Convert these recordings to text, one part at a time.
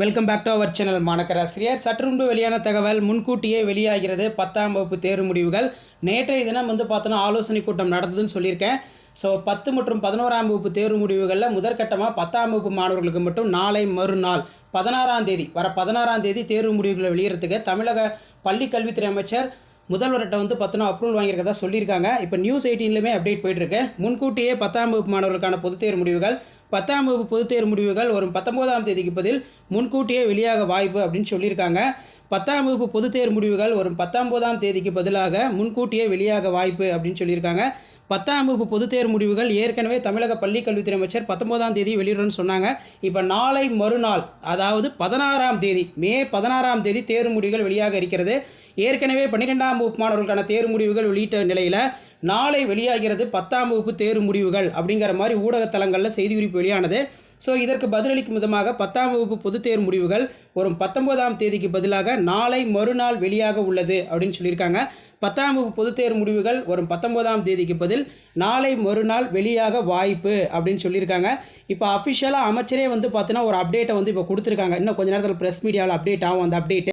Welcome back to our channel மாணக்கராசிரியர் சற்று வெளியான தகவல் முன்கூட்டியே வெளியாகிறது பத்தாம் வகுப்பு தேர்வு முடிவுகள். நேற்றைய தினம் வந்து பார்த்தோன்னா ஆலோசனை கூட்டம் நடந்ததுன்னு சொல்லியிருக்கேன். ஸோ பத்து மற்றும் பதினோராம் வகுப்பு தேர்வு முடிவுகளில் முதற்கட்டமாக பத்தாம் வகுப்பு மாணவர்களுக்கு மட்டும் நாளை மறுநாள் பதினாறாம் தேதி வர பதினாறாம் தேதி தேர்வு முடிவுகளை வெளியிடறதுக்கு தமிழக பள்ளி கல்வித்துறை அமைச்சர் முதல்வர்கிட்ட வந்து பார்த்தோன்னா அப்ரூவல் வாங்கியிருக்கதா சொல்லியிருக்காங்க. இப்போ நியூஸ் எயிட்டீன்லையுமே அப்டேட் போயிட்டுருக்கு. முன்கூட்டியே பத்தாம் வகுப்பு மாணவர்களுக்கான பொதுத்தேர் முடிவுகள். பத்தாம் வகுப்பு பொதுத்தேர் முடிவுகள் வரும் பத்தொம்போதாம் தேதிக்கு பதில் முன்கூட்டியே வெளியாக வாய்ப்பு அப்படின்னு சொல்லியிருக்காங்க. பத்தாம் வகுப்பு பொதுத்தேர் முடிவுகள் வரும் பத்தொம்போதாம் தேதிக்கு பதிலாக முன்கூட்டியே வெளியாக வாய்ப்பு அப்படின்னு சொல்லியிருக்காங்க. பத்தாம் வகுப்பு பொதுத்தேர் முடிவுகள் ஏற்கனவே தமிழக பள்ளிக்கல்வித்துறை அமைச்சர் பத்தொன்பதாம் தேதி வெளியிடணும்னு சொன்னாங்க. இப்போ நாளை மறுநாள் அதாவது பதினாறாம் தேதி மே பதினாறாம் தேதி தேர்வு முடிவுகள் வெளியாக இருக்கிறது. ஏற்கனவே பன்னிரெண்டாம் வகுப்பு மாணவர்களுக்கான தேர்வு முடிவுகள் வெளியிட்ட நிலையில் நாளை வெளியாகிறது பத்தாம் வகுப்பு தேர்வு முடிவுகள் அப்படிங்கிற மாதிரி ஊடகத்தலங்களில் செய்தி குறிப்பு வெளியானது. ஸோ இதற்கு பதிலளிக்கும் விதமாக பத்தாம் வகுப்பு பொதுத் தேர்வு முடிவுகள் வரும் பத்தொன்பதாம் தேதிக்கு பதிலாக நாளை மறுநாள் வெளியாக உள்ளது அப்படின்னு சொல்லியிருக்காங்க. பத்தாம் வகுப்பு பொதுத் தேர்வு முடிவுகள் வரும் பத்தொன்பதாம் தேதிக்கு பதில் நாளை மறுநாள் வெளியாக வாய்ப்பு அப்படின்னு சொல்லியிருக்காங்க. இப்போ அஃபிஷியலாக அமைச்சரே வந்து பார்த்தீங்கன்னா ஒரு அப்டேட்டை வந்து இப்போ கொடுத்துருக்காங்க. இன்னும் கொஞ்ச நேரத்தில் ப்ரெஸ் மீடியாவில் அப்டேட் ஆகும் அந்த அப்டேட்டு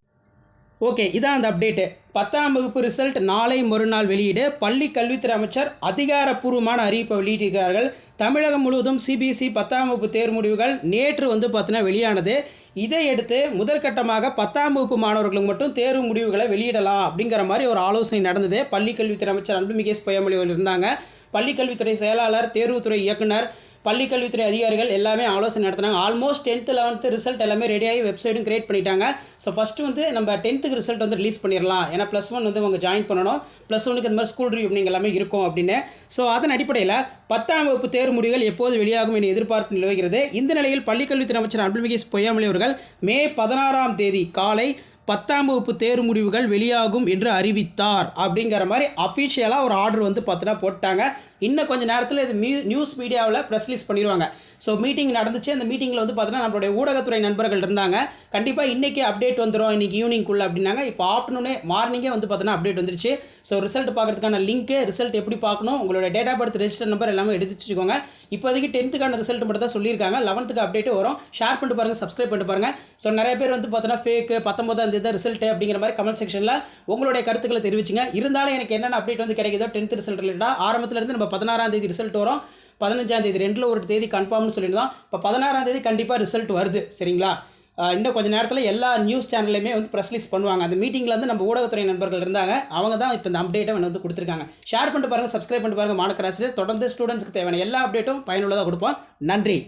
ஓகே இதான் அந்த அப்டேட்டு. பத்தாம் வகுப்பு ரிசல்ட் நாளை மறுநாள் வெளியீடு. பள்ளி கல்வித்துறை அமைச்சர் அதிகாரப்பூர்வமான அறிவிப்பை வெளியிட்டிருக்கிறார்கள். தமிழகம் முழுவதும் சிபிஎஸ்இ பத்தாம் வகுப்பு தேர்வு முடிவுகள் நேற்று வந்து பார்த்தீங்கன்னா வெளியானது. இதையடுத்து முதற்கட்டமாக பத்தாம் வகுப்பு மாணவர்களுக்கு மட்டும் தேர்வு முடிவுகளை வெளியிடலாம் அப்படிங்கிற மாதிரி ஒரு ஆலோசனை நடந்தது. பள்ளி கல்வித்துறை அமைச்சர் அன்புமிகேஷ் பொய்யாமொழி அவர்கள் இருந்தாங்க. பள்ளி கல்வித்துறை செயலாளர் தேர்வுத்துறை இயக்குனர் பள்ளிக்கல்வித்துறை அதிகாரிகள் எல்லாமே ஆலோசனை நடத்தினாங்க. ஆல்மோஸ்ட் டென்த்து லெவன்த்து ரிசல்ட் எல்லாமே ரெடியாகி வெப்சைட்டும் கிரியேட் பண்ணிட்டாங்க. ஸோ ஃபஸ்ட்டு வந்து நம்ம டென்த்துக்கு ரிசல்ட் வந்து ரிலீஸ் பண்ணிடலாம். ஏன்னா ப்ளஸ் ஒன் வந்து அவங்க ஜாயின் பண்ணணும். ப்ளஸ் ஒனுக்கு இந்த மாதிரி ஸ்கூல் ரீயூனிங் எல்லாமே இருக்கும் அப்படின்னு. ஸோ அதன் அடிப்படையில் பத்தாம் வகுப்பு தேர்வு முடிவுகள் எப்போது வெளியாகும் என எதிர்பார்ப்பு நிலவுகிறது. இந்த நிலையில் பள்ளிக்கல்வித்துறை அமைச்சர் அன்புமிகேஷ் பொய்யாமொழி அவர்கள் மே பதினாறாம் தேதி காலை பத்தாம் வகுப்பு தேர்வு முடிவுகள் வெளியாகும் என்று அறிவித்தார். அப்படிங்கிற மாதிரி அஃபிஷியலாக ஒரு ஆர்டர் வந்து பார்த்தோன்னா போட்டாங்க. இன்னும் கொஞ்சம் நேரத்தில் இது மியூ நியூஸ் மீடியாவில் ப்ரெஸ் ரிலீஸ் பண்ணிடுவாங்க. ஸோ மீட்டிங் நடந்துச்சு. அந்த மீட்டிங்கில் வந்து பார்த்தோன்னா நம்மளுடைய ஊடகத்துறை நண்பர்கள் இருந்தாங்க. கண்டிப்பாக இன்றைக்கே அப்டேட் வந்துடும் இன்றைக்கி ஈவினிங்குள்ளே அப்படின்னாங்க. இப்போ ஆஃப்டர்நூனே மார்னிங்கே வந்து பார்த்தோன்னா அப்டேட் வந்துருச்சு. ஸோ ரிசல்ட் பார்க்குறதுக்கான லிங்க்கு ரிசல்ட் எப்படி பார்க்கணும் உங்களோட date of birth register number எல்லாமே எடுத்து வச்சுக்கோங்க. இப்போதைக்கு டென்த்துக்கான ரிசல்ட் மட்டும் தான் சொல்லியிருக்காங்க. லெவன்த்துக்கு அப்டேட் வரும். ஷேர் பண்ணிட்டு பாருங்கள் சப்ஸ்கிரைப் பண்ணிட்டு பாருங்கள் ஸோ நிறைய பேர் வந்து பார்த்தோன்னா ஃபேக்கு பத்தொம்போதாம் வந்தது ரிசல்ட் அப்படிங்கிற மாதிரி கமெண்ட் செக்ஷனில் உங்களுடைய கருத்துக்களை தெரிவிச்சுங்க. இருந்தாலும் எனக்கு என்னென்ன அப்டேட் வந்து கிடைக்குதோ டென்த் ரிசல்ட் ரிலேட்டாக ஆரம்பத்துலேருந்து நம்ம பதினாறாம் தேதி ரிசல்ட் வரும். பதினஞ்சாம் தேதி ரெண்டில் ஒரு தேதி கன்ஃபார்ம்னு சொல்லியிருந்தோம் இப்போ பதினாறாம் தேதி கண்டிப்பாக ரிசல்ட் வருது. சரிங்களா? இன்னும் கொஞ்சம் நேரத்தில் எல்லா நியூஸ் சேனல்லையுமே வந்து ப்ரெஸ் ரிலீஸ் பண்ணுவாங்க. அந்த மீட்டிங்கில் வந்து நம்ம ஊடகத்துறை நண்பர்கள் இருந்தாங்க. அவங்க தான் இப்போ இந்த அப்டேட்டை வந்து கொடுத்துருக்காங்க. ஷேர் பண்ணிட்டு பாருங்கள் சப்ஸ்கிரைப் பண்ணிட்டு பாருங்கள் மாணக்கராசிரியர். தொடர்ந்து ஸ்டூடெண்ட்ஸ்க்கு தேவையான எல்லா அப்டேட்டும் பயனுள்ளதாக கொடுப்போம். நன்றி.